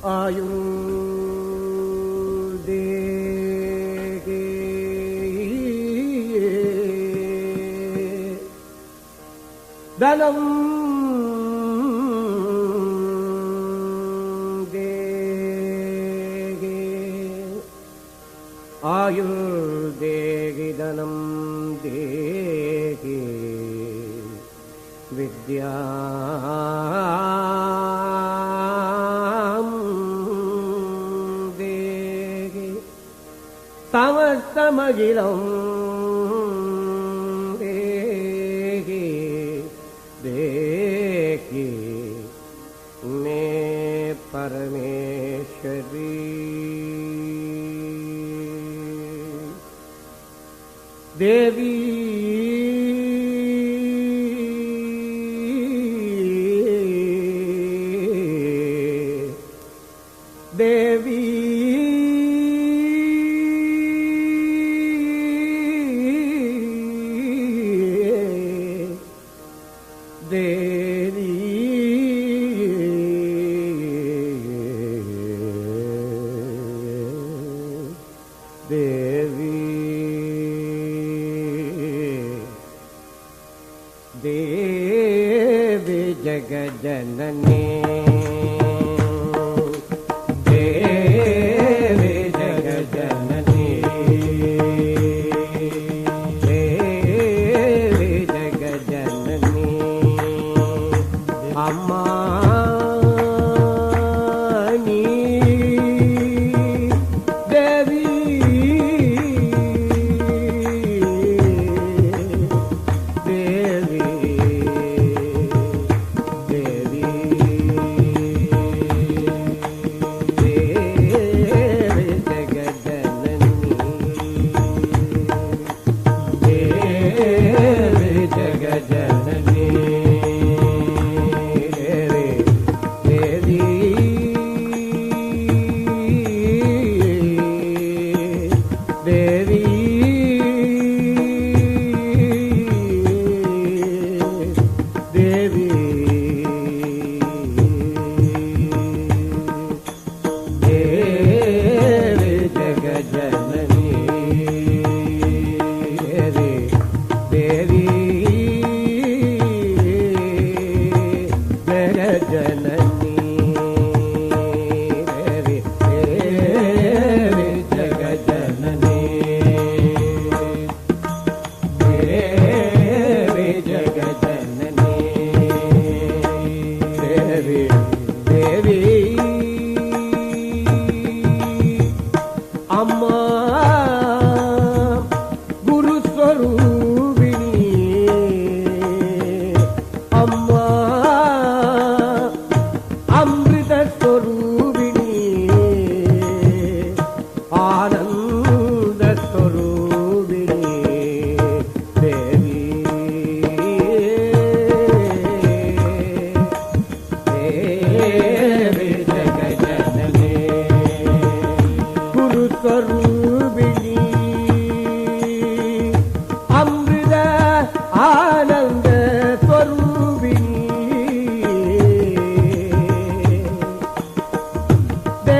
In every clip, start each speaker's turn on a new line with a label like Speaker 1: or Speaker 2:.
Speaker 1: आयुर्देहे बलम् गे दलम् दे आयु विद्या அகிலம் தேகி தேகி மே பரமேஸ்வரி தேவி தேவி देवे जग जननी அம்மா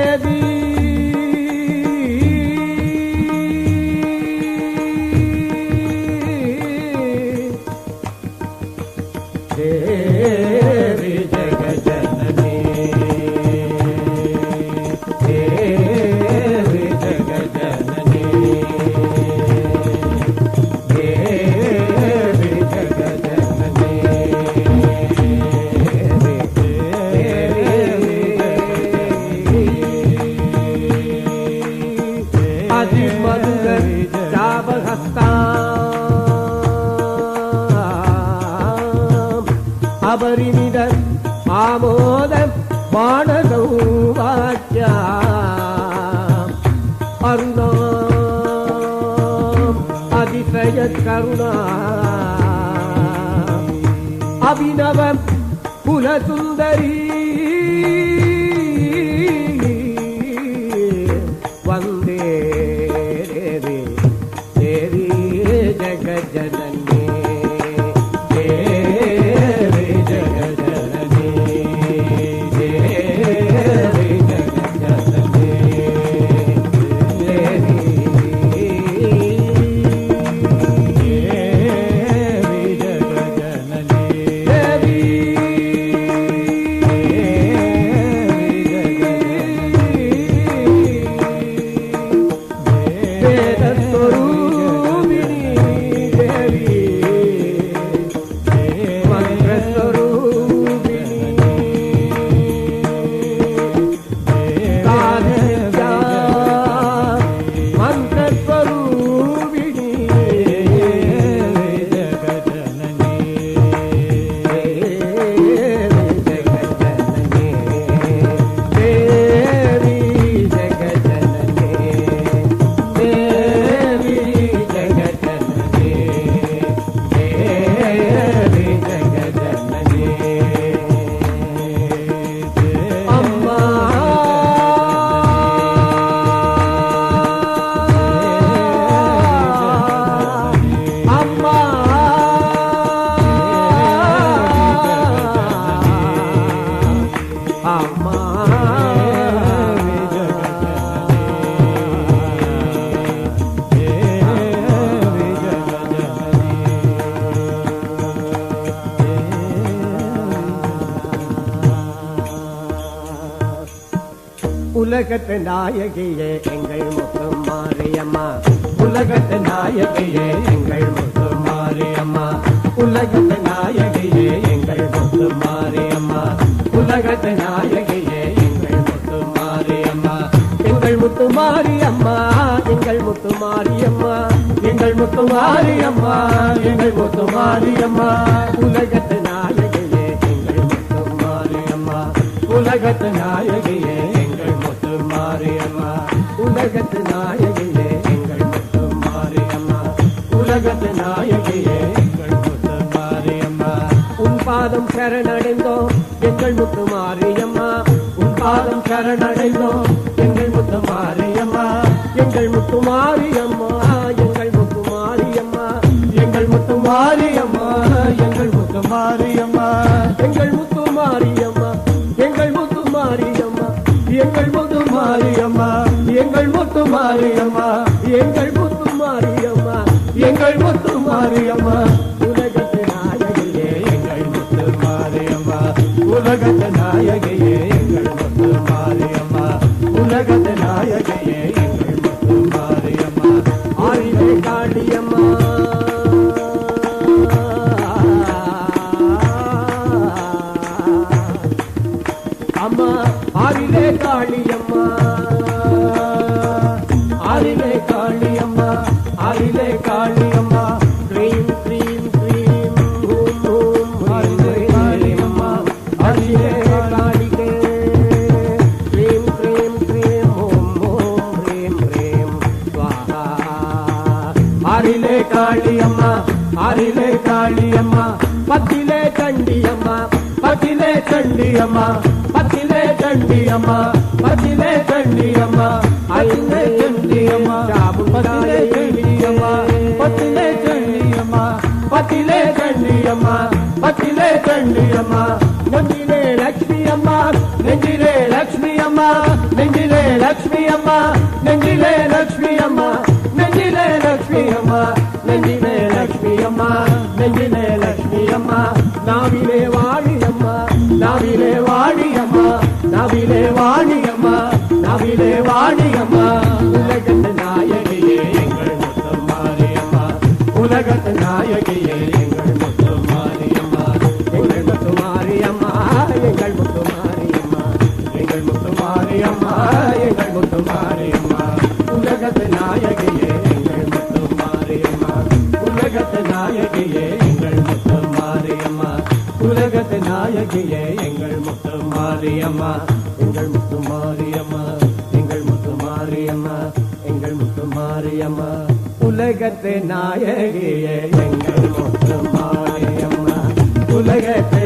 Speaker 1: दी ஆமோத பாடகௌவாக்கியா அருணாம் அதிசய கருணா அபிநவ குலசுந்தரி. வந்தே உலகத்து நாயகியே எங்கள் முத்து மாரியம்மா. உலகத்து நாயகியே எங்கள் முத்து மாரியம்மா. உலகத்து நாயகியே எங்கள் முத்து மாரியம்மா. உலகத்து நாயகியே எங்கள் முத்து மாரியம்மா. எங்கள் முத்து மாரியம்மா எங்கள் முத்து மாரியம்மா. எங்கள் முத்து மாரியம்மா எங்கள் முத்து மாரியம்மா. உலகத்து நாயகியே எங்கள் முத்து மாரியம்மா. உலகத்து நாயகியே மாரியம்மா உலகத்து நாயகியே எங்கள் முத்து மாரியம்மா. உலகத்து நாயகியே எங்கள் முத்து மாரியம்மா. உன் பாதம் சரணடைந்தோம் எங்கள் முத்து மாரியம்மா. உன் பாதம் சரணடைந்தோம் எங்கள் முத்து மாரியம்மா. எங்கள் முத்து மாரியம்மா எங்கள் முத்து மாரியம்மா. எங்கள் முத்து மாரியம்மா எங்கள் முத்து மாரியம்மா. எங்கள் முத்து மாரியம்மா எங்கள் முத்து மாரியம்மா. எங்கள் மாரியம்மா. எங்கள் முத்து மாரியம்மா. எங்கள் முத்து மாரியம்மா. எங்கள் முத்து மாரியம்மா. ஆறிலே காளி அம்மா ஆறிலே காளி அம்மா பத்திலே தண்டி அம்மா பத்திலே தண்டி அம்மா பத்திலே தண்டி அம்மா பத்திலே தண்டி அம்மா ஐந்து தண்டி அம்மா பத்திலே தண்டி அம்மா பத்திலே தண்டி லக்ஷ்மி அம்மா நெஞ்சிலே லக்ஷ்மி அம்மா நெஞ்சிலே லக்ஷ்மி அம்மா நெஞ்சிலே லக்ஷ்மி அம்மா நெஞ்சிலே லக்ஷ்மி அம்மா நாவிலே வாழி அம்மா நாவிலே வாழி அம்மா நாவிலே வாழி அம்மா நாவிலே வாழி அம்மா நாயகியே எங்கள் முத்து மாரியம்மா எங்கள் முத்து மாரியம்மா. உலகத்து நாயகியே எங்கள் முத்து மாரியம்மா. உலகத்து நாயகியே எங்கள் முத்து மாரியம்மா. உலகத்து நாயகியே எங்கள் முத்து மாரியம்மா. எங்கள் முத்து மாரியம்மா எங்கள் முத்து மாரியம்மா. எங்கள் முத்து மாரியம்மா. உலகத்து நாயகியே எங்கள் முத்து மாரியம்மா. உலகத்தை